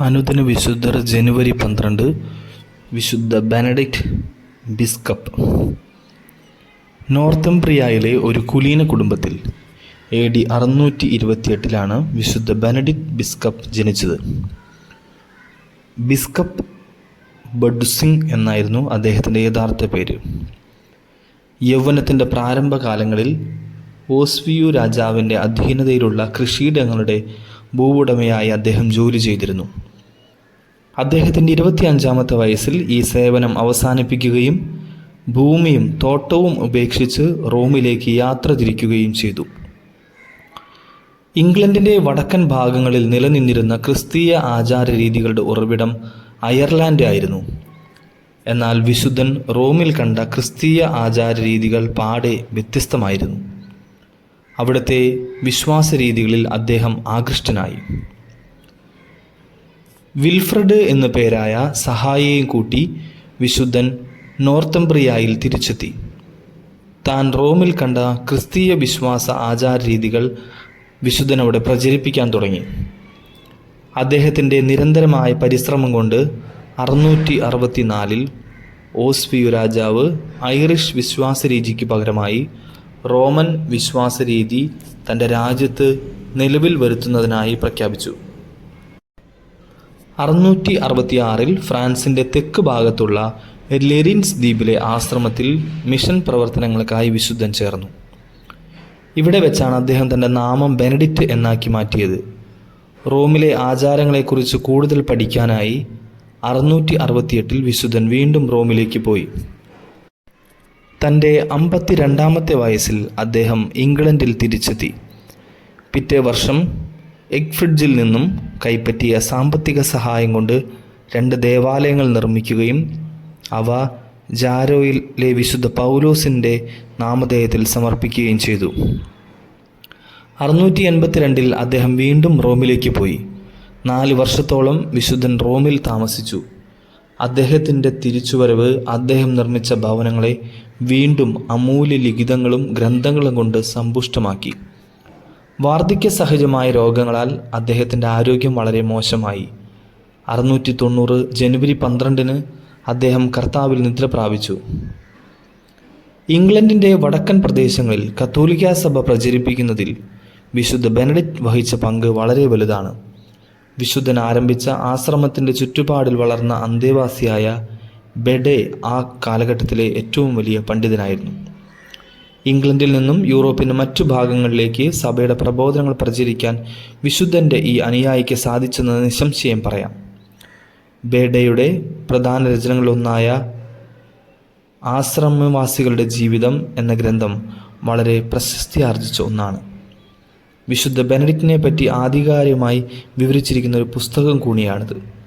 അനുദിന വിശുദ്ധർ ജനുവരി പന്ത്രണ്ട് വിശുദ്ധ ബെനഡിക്റ്റ് ബിസ്കപ്പ്. നോർത്തംപ്രിയയിലെ ഒരു കുലീന കുടുംബത്തിൽ എ ഡി അറുന്നൂറ്റി ഇരുപത്തിയെട്ടിലാണ് വിശുദ്ധ ബെനഡിക്റ്റ് ബിസ്കപ്പ് ജനിച്ചത്. ബിസ്കപ്പ് ബഡ്സിംഗ് എന്നായിരുന്നു അദ്ദേഹത്തിന്റെ യഥാർത്ഥ പേര്. യൗവനത്തിന്റെ പ്രാരംഭകാലങ്ങളിൽ ഓസ്വിയു രാജാവിന്റെ അധീനതയിലുള്ള കൃഷിയിടങ്ങളുടെ ഭൂവുടമയായി അദ്ദേഹം ജോലി ചെയ്തിരുന്നു. അദ്ദേഹത്തിന്റെ ഇരുപത്തിയഞ്ചാമത്തെ വയസ്സിൽ ഈ സേവനം അവസാനിപ്പിക്കുകയും ഭൂമിയും തോട്ടവും ഉപേക്ഷിച്ച് റോമിലേക്ക് യാത്ര തിരിക്കുകയും ചെയ്തു. ഇംഗ്ലണ്ടിന്റെ വടക്കൻ ഭാഗങ്ങളിൽ നിലനിന്നിരുന്ന ക്രിസ്തീയ ആചാര രീതികളുടെ ഉറവിടം അയർലാൻഡ് ആയിരുന്നു. എന്നാൽ വിശുദ്ധൻ റോമിൽ കണ്ട ക്രിസ്തീയ ആചാര രീതികൾ പാടെ വ്യത്യസ്തമായിരുന്നു. അവിടുത്തെ വിശ്വാസ രീതികളിൽ അദ്ദേഹം ആകൃഷ്ടനായി. വിൽഫ്രഡ് എന്നു പേരായ സഹായിയെയും കൂട്ടി വിശുദ്ധൻ നോർത്തംബ്രിയയിൽ തിരിച്ചെത്തി. താൻ റോമിൽ കണ്ട ക്രിസ്തീയ വിശ്വാസ ആചാര രീതികൾ വിശുദ്ധൻ അവിടെ പ്രചരിപ്പിക്കാൻ തുടങ്ങി. അദ്ദേഹത്തിന്റെ നിരന്തരമായ പരിശ്രമം കൊണ്ട് അറുന്നൂറ്റി അറുപത്തിനാലിൽ ഓസ്ഫിയു രാജാവ് ഐറിഷ് വിശ്വാസ രീതിക്ക് പകരമായി റോമൻ വിശ്വാസരീതി തന്റെ രാജ്യത്ത് നിലവിൽ വരുത്തുന്നതിനായി പ്രഖ്യാപിച്ചു. അറുന്നൂറ്റി അറുപത്തിയാറിൽ ഫ്രാൻസിന്റെ തെക്ക് ഭാഗത്തുള്ള ലെറിൻസ് ദ്വീപിലെ ആശ്രമത്തിൽ മിഷൻ പ്രവർത്തനങ്ങൾക്കായി വിശുദ്ധൻ ചേർന്നു. ഇവിടെ വെച്ചാണ് അദ്ദേഹം തന്റെ നാമം ബെനഡിക്റ്റ് എന്നാക്കി മാറ്റിയത്. റോമിലെ ആചാരങ്ങളെക്കുറിച്ച് കൂടുതൽ പഠിക്കാനായി അറുന്നൂറ്റി അറുപത്തിയെട്ടിൽ വിശുദ്ധൻ വീണ്ടും റോമിലേക്ക് പോയി. തന്റെ അമ്പത്തിരണ്ടാമത്തെ വയസ്സിൽ അദ്ദേഹം ഇംഗ്ലണ്ടിൽ തിരിച്ചെത്തി. പിറ്റേ വർഷം എഗ്ഫ്രിഡ്ജിൽ നിന്നും കൈപ്പറ്റിയ സാമ്പത്തിക സഹായം കൊണ്ട് രണ്ട് ദേവാലയങ്ങൾ നിർമ്മിക്കുകയും അവ ജാരോയിലെ വിശുദ്ധ പൗലോസിന്റെ നാമധേയത്തിൽ സമർപ്പിക്കുകയും ചെയ്തു. അറുന്നൂറ്റി എൺപത്തിരണ്ടിൽ അദ്ദേഹം വീണ്ടും റോമിലേക്ക് പോയി. നാല് വർഷത്തോളം വിശുദ്ധൻ റോമിൽ താമസിച്ചു. അദ്ദേഹത്തിന്റെ തിരിച്ചുവരവ് അദ്ദേഹം നിർമ്മിച്ച ഭവനങ്ങളെ വീണ്ടും അമൂല്യ ലിഖിതങ്ങളും ഗ്രന്ഥങ്ങളും കൊണ്ട് സമ്പുഷ്ടമാക്കി. വാർദ്ധക്യ സഹജമായ രോഗങ്ങളാൽ അദ്ദേഹത്തിന്റെ ആരോഗ്യം വളരെ മോശമായി. അറുന്നൂറ്റി തൊണ്ണൂറ് ജനുവരി പന്ത്രണ്ടിന് അദ്ദേഹം കർത്താവിൽ നിദ്ര പ്രാപിച്ചു. ഇംഗ്ലണ്ടിന്റെ വടക്കൻ പ്രദേശങ്ങളിൽ കത്തോലിക്ക സഭ പ്രചരിപ്പിക്കുന്നതിൽ വിശുദ്ധ ബെനഡിക്റ്റ് വഹിച്ച പങ്ക് വളരെ വലുതാണ്. വിശുദ്ധൻ ആരംഭിച്ച ആശ്രമത്തിന്റെ ചുറ്റുപാടിൽ വളർന്ന അന്തേവാസിയായ ബെഡെ ആ കാലഘട്ടത്തിലെ ഏറ്റവും വലിയ പണ്ഡിതനായിരുന്നു. ഇംഗ്ലണ്ടിൽ നിന്നും യൂറോപ്പിന്റെ മറ്റു ഭാഗങ്ങളിലേക്ക് സഭയുടെ പ്രബോധനങ്ങൾ പ്രചരിക്കാൻ വിശുദ്ധന്റെ ഈ അനുയായിക്ക് സാധിച്ചെന്ന് നിസ്സംശയം പറയാം. ബേഡയുടെ പ്രധാന രചനകളിലൊന്നായ ആശ്രമവാസികളുടെ ജീവിതം എന്ന ഗ്രന്ഥം വളരെ പ്രശസ്തി ആർജിച്ച ഒന്നാണ്. വിശുദ്ധ ബെനഡിക്റ്റിനെ പറ്റി ആധികാരികമായി വിവരിച്ചിരിക്കുന്ന ഒരു പുസ്തകം കൂടിയാണിത്.